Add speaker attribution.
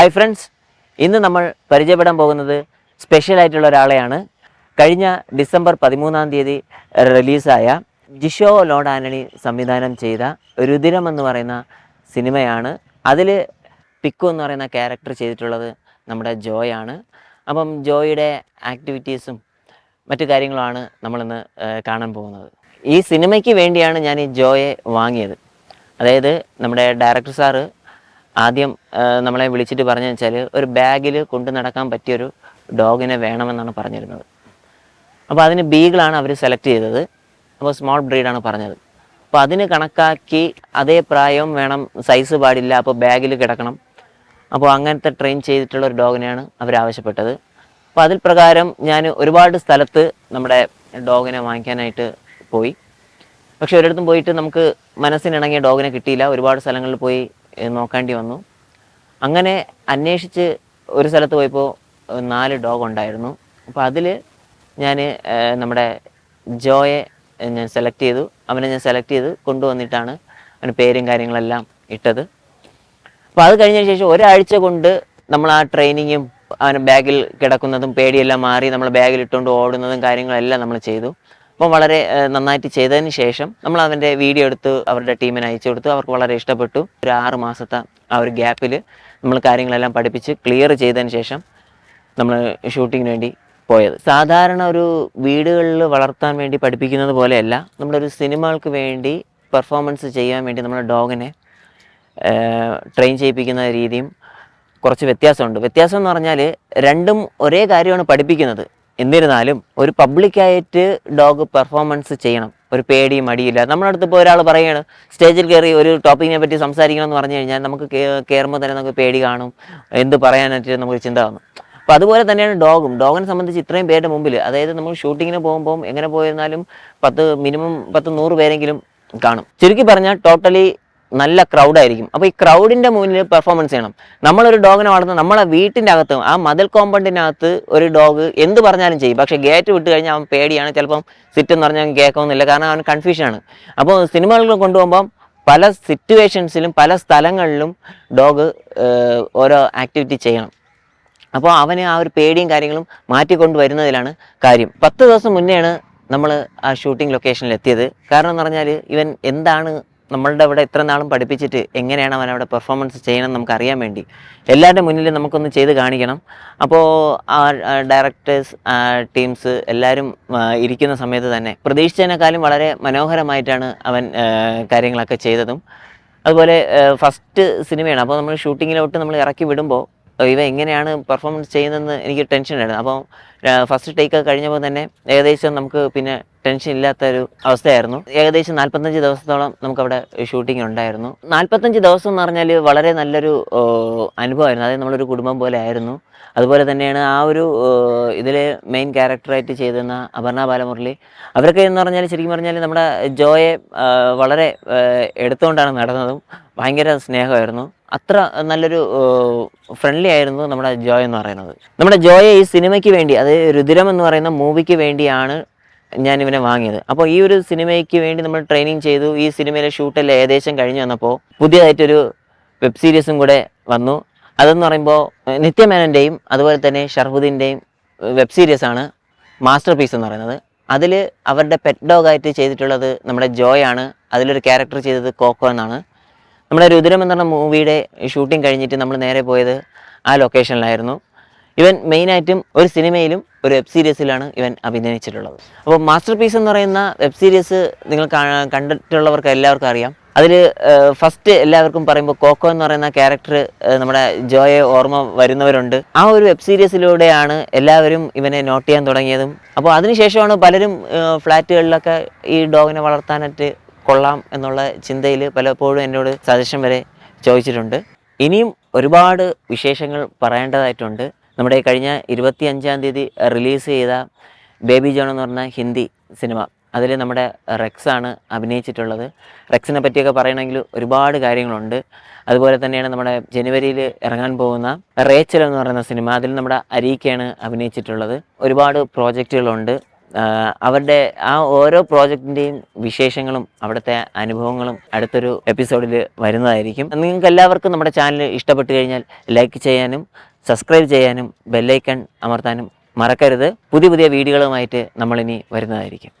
Speaker 1: Hi friends ഇന്ന് നമ്മൾ പരിചയപ്പെടാൻ പോകുന്നത് സ്പെഷ്യൽ ആയിട്ടുള്ള ഒരാളെയാണ്. കഴിഞ്ഞ ഡിസംബർ പതിമൂന്നാം തീയതി റിലീസായ ജിഷോ ലോഡ് ആന്റണി സംവിധാനം ചെയ്ത രുതിരം എന്ന് പറയുന്ന സിനിമയാണ്. അതിൽ പിക്കു എന്ന് പറയുന്ന ക്യാരക്ടർ ചെയ്തിട്ടുള്ളത് നമ്മുടെ ജോയാണ്. അപ്പം ജോയുടെ ആക്ടിവിറ്റീസും മറ്റു കാര്യങ്ങളുമാണ് നമ്മളിന്ന് കാണാൻ പോകുന്നത്. ഈ സിനിമയ്ക്ക് വേണ്ടിയാണ് ഞാൻ ഈ ജോയെ വാങ്ങിയത്. അതായത് നമ്മുടെ ഡയറക്ടർ സാറ് ആദ്യം നമ്മളെ വിളിച്ചിട്ട് പറഞ്ഞു വെച്ചാൽ ഒരു ബാഗിൽ കൊണ്ടു നടക്കാൻ പറ്റിയൊരു ഡോഗിനെ വേണമെന്നാണ് പറഞ്ഞിരുന്നത്. അപ്പോൾ അതിന് ബീഗിളാണ് അവർ സെലക്ട് ചെയ്തത്. അപ്പോൾ സ്മോൾ ബ്രീഡാണ് പറഞ്ഞത്. അപ്പോൾ അതിന് കണക്കാക്കി അതേ പ്രായവും വേണം സൈസ് പാടില്ല അപ്പോൾ ബാഗിൽ കിടക്കണം. അപ്പോൾ അങ്ങനത്തെ ട്രെയിൻ ചെയ്തിട്ടുള്ള ഒരു ഡോഗിനെയാണ് അവർ ആവശ്യപ്പെട്ടത്. അപ്പോൾ അതിൽ പ്രകാരം ഞാൻ ഒരുപാട് സ്ഥലത്ത് നമ്മുടെ ഡോഗിനെ വാങ്ങിക്കാനായിട്ട് പോയി. പക്ഷെ ഒരിടത്തും പോയിട്ട് നമുക്ക് മനസ്സിനിണങ്ങിയ ഡോഗിനെ കിട്ടിയില്ല. ഒരുപാട് സ്ഥലങ്ങളിൽ പോയി നോക്കേണ്ടി വന്നു. അങ്ങനെ അന്വേഷിച്ച് ഒരു സ്ഥലത്ത് പോയപ്പോൾ നാല് ഡോഗ് ഉണ്ടായിരുന്നു. അപ്പോൾ അതിൽ ഞാൻ നമ്മുടെ ജോയെ ഞാൻ സെലക്ട് ചെയ്തു. അവനെ ഞാൻ സെലക്ട് ചെയ്ത് കൊണ്ടുവന്നിട്ടാണ് അവന് പേരും കാര്യങ്ങളെല്ലാം ഇട്ടത്. അപ്പോൾ അത് കഴിഞ്ഞതിന് ശേഷം ഒരാഴ്ച കൊണ്ട് നമ്മൾ ആ ട്രെയിനിങ്ങും അവന് ബാഗിൽ കിടക്കുന്നതും പേടിയെല്ലാം മാറി നമ്മൾ ബാഗിൽ ഇട്ടുകൊണ്ട് ഓടുന്നതും കാര്യങ്ങളെല്ലാം നമ്മൾ ചെയ്തു. അപ്പോൾ വളരെ നന്നായിട്ട് ചെയ്തതിന് ശേഷം നമ്മൾ അവന്റെ വീഡിയോ എടുത്ത് അവരുടെ ടീമിന് അയച്ചു കൊടുത്തു. അവർക്ക് വളരെ ഇഷ്ടപ്പെട്ടു. ഒരു ആറ് മാസത്തെ ആ ഒരു ഗ്യാപ്പിൽ നമ്മൾ കാര്യങ്ങളെല്ലാം പഠിപ്പിച്ച് ക്ലിയർ ചെയ്തതിന് ശേഷം നമ്മൾ ഷൂട്ടിങ്ങിന് വേണ്ടി പോയത്. സാധാരണ ഒരു വീടുകളിൽ വളർത്താൻ വേണ്ടി പഠിപ്പിക്കുന്നത് പോലെയല്ല. നമ്മളൊരു സിനിമകൾക്ക് വേണ്ടി പെർഫോമൻസ് ചെയ്യാൻ വേണ്ടി നമ്മുടെ ഡോഗിനെ ട്രെയിൻ ചെയ്യിപ്പിക്കുന്ന രീതിയും കുറച്ച് വ്യത്യാസമുണ്ട്. വ്യത്യാസം എന്ന് പറഞ്ഞാൽ രണ്ടും ഒരേ കാര്യമാണ് പഠിപ്പിക്കുന്നത്. എന്നിരുന്നാലും ഒരു പബ്ലിക്കായിട്ട് ഡോഗ് പെർഫോമൻസ് ചെയ്യണം. ഒരു പേടിയും മടിയില്ല നമ്മുടെ അടുത്ത് ഇപ്പോൾ ഒരാൾ പറയുകയാണ് സ്റ്റേജിൽ കയറി ഒരു ടോപ്പിക്കിനെ പറ്റി സംസാരിക്കണം എന്ന് പറഞ്ഞു കഴിഞ്ഞാൽ നമുക്ക് കയറുമ്പോൾ തന്നെ നമുക്ക് പേടി കാണും. എന്ത് പറയാനായിട്ട് നമുക്ക് ചിന്ത വന്നു. അപ്പോൾ അതുപോലെ തന്നെയാണ് ഡോഗും ഡോഗിനെ സംബന്ധിച്ച് ഇത്രയും പേരുടെ മുമ്പിൽ അതായത് നമ്മൾ ഷൂട്ടിങ്ങിന് പോകുമ്പോൾ എങ്ങനെ പോയിരുന്നാലും പത്ത് മിനിമം പത്ത് നൂറ് പേരെങ്കിലും കാണും. ചുരുക്കി പറഞ്ഞാൽ ടോട്ടലി നല്ല ക്രൗഡായിരിക്കും അപ്പോൾ ഈ ക്രൗഡിന്റെ മുന്നിൽ പെർഫോമൻസ് ചെയ്യണം. നമ്മളൊരു ഡോഗിനെ വളർത്തുന്ന നമ്മളെ വീട്ടിന്റെ അകത്ത് ആ മതിൽ കോമ്പൗണ്ടിനകത്ത് ഒരു ഡോഗ് എന്ത് പറഞ്ഞാലും ചെയ്യും. പക്ഷേ ഗേറ്റ് വിട്ട് കഴിഞ്ഞാൽ അവൻ പേടിയാണ്. ചിലപ്പം സിറ്റ് എന്ന് പറഞ്ഞാൽ കേൾക്കൊന്നുമില്ല കാരണം അവൻ കൺഫ്യൂഷനാണ് അപ്പോൾ സിനിമകളിൽ കൊണ്ടുപോകുമ്പം പല സിറ്റുവേഷൻസിലും പല സ്ഥലങ്ങളിലും ഡോഗ് ഓരോ ആക്ടിവിറ്റി ചെയ്യണം. അപ്പോൾ അവന് ആ ഒരു പേടിയും കാര്യങ്ങളും മാറ്റിക്കൊണ്ട് വരുന്നതിലാണ് കാര്യം. പത്ത് ദിവസം മുന്നെയാണ് നമ്മൾ ആ ഷൂട്ടിംഗ് ലൊക്കേഷനിൽ എത്തിയത്. കാരണം എന്ന് പറഞ്ഞാൽ ഇവൻ എന്താണ് നമ്മളുടെ അവിടെ ഇത്ര നാളും പഠിപ്പിച്ചിട്ട് എങ്ങനെയാണ് അവൻ അവിടെ പെർഫോമൻസ് ചെയ്യണം നമുക്ക് അറിയാൻ വേണ്ടി. എല്ലാവരുടെ മുന്നിൽ നമുക്കൊന്ന് ചെയ്ത് കാണിക്കണം. അപ്പോൾ ആ ഡയറക്ടേഴ്സ് ടീംസ് എല്ലാവരും ഇരിക്കുന്ന സമയത്ത് തന്നെ പ്രതീക്ഷിച്ചതിനേക്കാളും വളരെ മനോഹരമായിട്ടാണ് അവൻ കാര്യങ്ങളൊക്കെ ചെയ്തതും. അതുപോലെ ഫസ്റ്റ് സിനിമയാണ്. അപ്പോൾ നമ്മൾ ഷൂട്ടിങ്ങിലോട്ട് നമ്മൾ ഇറക്കി വിടുമ്പോൾ ഇവ എങ്ങനെയാണ് പെർഫോമൻസ് ചെയ്യുന്നതെന്ന് എനിക്ക് ടെൻഷൻ ഉണ്ടായിരുന്നു അപ്പോൾ ഫസ്റ്റ് ടേക്ക് കഴിഞ്ഞപ്പോൾ തന്നെ ഏകദേശം നമുക്ക് പിന്നെ ടെൻഷൻ ഇല്ലാത്ത ഒരു അവസ്ഥയായിരുന്നു. ഏകദേശം നാൽപ്പത്തഞ്ച് ദിവസത്തോളം നമുക്കവിടെ ഷൂട്ടിംഗ് ഉണ്ടായിരുന്നു. നാൽപ്പത്തഞ്ച് ദിവസം എന്ന് പറഞ്ഞാൽ വളരെ നല്ലൊരു അനുഭവമായിരുന്നു. അതായത് നമ്മളൊരു കുടുംബം പോലെ ആയിരുന്നു. അതുപോലെ തന്നെയാണ് ആ ഒരു ഇതിലെ മെയിൻ ക്യാരക്ടറായിട്ട് ചെയ്തിരുന്ന അപർണ ബാലമുരളി. അവരൊക്കെ എന്ന് പറഞ്ഞാൽ ശരിക്കും പറഞ്ഞാൽ നമ്മുടെ ജോയെ വളരെ എടുത്തുകൊണ്ടാണ് നടന്നതും. ഭയങ്കര സ്നേഹമായിരുന്നു. അത്ര നല്ലൊരു ഫ്രണ്ട്ലി ആയിരുന്നു നമ്മുടെ ജോയ് എന്ന് പറയുന്നത്. നമ്മുടെ ജോയെ ഈ സിനിമയ്ക്ക് വേണ്ടി അതായത് രുദ്രം എന്ന് പറയുന്ന മൂവിക്ക് വേണ്ടിയാണ് ഞാൻ ഇവനെ വാങ്ങിയത്. അപ്പോൾ ഈ ഒരു സിനിമയ്ക്ക് വേണ്ടി നമ്മൾ ട്രെയിനിങ് ചെയ്തു. ഈ സിനിമയിലെ ഷൂട്ടെല്ലാം ഏകദേശം കഴിഞ്ഞു വന്നപ്പോൾ പുതിയതായിട്ടൊരു വെബ് സീരീസും കൂടെ വന്നു. അതെന്ന് പറയുമ്പോൾ നിത്യമേനന്റെയും അതുപോലെ തന്നെ ഷർഫുദ്ദീന്റെയും വെബ് സീരീസ് ആണ് മാസ്റ്റർ പീസ് എന്ന് പറയുന്നത്. അതിൽ അവരുടെ പെറ്റ് ഡോഗായിട്ട് ചെയ്തിട്ടുള്ളത് നമ്മുടെ ജോയ് ആണ്. അതിലൊരു ക്യാരക്ടർ ചെയ്തത് കോക്കോ എന്നാണ്. നമ്മുടെ രുദ്രം എന്ന് പറഞ്ഞ മൂവിയുടെ ഷൂട്ടിംഗ് കഴിഞ്ഞിട്ട് നമ്മൾ നേരെ പോയത് ആ ലൊക്കേഷനിലായിരുന്നു ഇവൻ മെയിനായിട്ടും ഒരു സിനിമയിലും ഒരു വെബ് സീരീസിലാണ് ഇവൻ അഭിനയിച്ചിട്ടുള്ളത്. അപ്പോൾ മാസ്റ്റർ പീസ് എന്ന് പറയുന്ന വെബ് സീരീസ് നിങ്ങൾ കണ്ടിട്ടുള്ളവർക്ക് എല്ലാവർക്കും അറിയാം. അതിൽ ഫസ്റ്റ് എല്ലാവർക്കും പറയുമ്പോൾ കോക്കോ എന്ന് പറയുന്ന ക്യാരക്ടർ നമ്മുടെ ജോയെ ഓർമ്മ വരുന്നവരുണ്ട്. ആ ഒരു വെബ് സീരീസിലൂടെയാണ് എല്ലാവരും ഇവനെ നോട്ട് ചെയ്യാൻ തുടങ്ങിയതും. അപ്പോൾ അതിനുശേഷമാണ് പലരും ഫ്ലാറ്റുകളിലൊക്കെ ഈ ഡോഗിനെ വളർത്താനായിട്ട് കൊള്ളാം എന്നുള്ള ചിന്തയിൽ പലപ്പോഴും എന്നോട് സജഷൻ വരെ ചോദിച്ചിട്ടുണ്ട്. ഇനിയും ഒരുപാട് വിശേഷങ്ങൾ പറയേണ്ടതായിട്ടുണ്ട്. നമ്മുടെ കഴിഞ്ഞ ഇരുപത്തി അഞ്ചാം തീയതി റിലീസ് ചെയ്ത ബേബി ജോൺ എന്ന് പറഞ്ഞ ഹിന്ദി സിനിമ. അതിൽ നമ്മുടെ റെക്സ് ആണ് അഭിനയിച്ചിട്ടുള്ളത്. റെക്സിനെ പറ്റിയൊക്കെ പറയണമെങ്കിൽ ഒരുപാട് കാര്യങ്ങളുണ്ട്. അതുപോലെ തന്നെയാണ് നമ്മുടെ ജനുവരിയിൽ ഇറങ്ങാൻ പോകുന്ന റേച്ചൽ എന്ന് പറയുന്ന സിനിമ. അതിൽ നമ്മുടെ അരീക്കയാണ് അഭിനയിച്ചിട്ടുള്ളത്. ഒരുപാട് പ്രോജക്റ്റുകളുണ്ട്. അവരുടെ ആ ഓരോ പ്രോജക്റ്റിന്റെയും വിശേഷങ്ങളും അവിടുത്തെ അനുഭവങ്ങളും അടുത്തൊരു എപ്പിസോഡിൽ വരുന്നതായിരിക്കും. നിങ്ങൾക്ക് എല്ലാവർക്കും നമ്മുടെ ചാനൽ ഇഷ്ടപ്പെട്ടു കഴിഞ്ഞാൽ ലൈക്ക് ചെയ്യാനും സബ്സ്ക്രൈബ് ചെയ്യാനും ബെല്ലൈക്കൺ അമർത്താനും മറക്കരുത്. പുതിയ പുതിയ വീഡിയോകളുമായിട്ട് നമ്മളിനി വരുന്നതായിരിക്കും.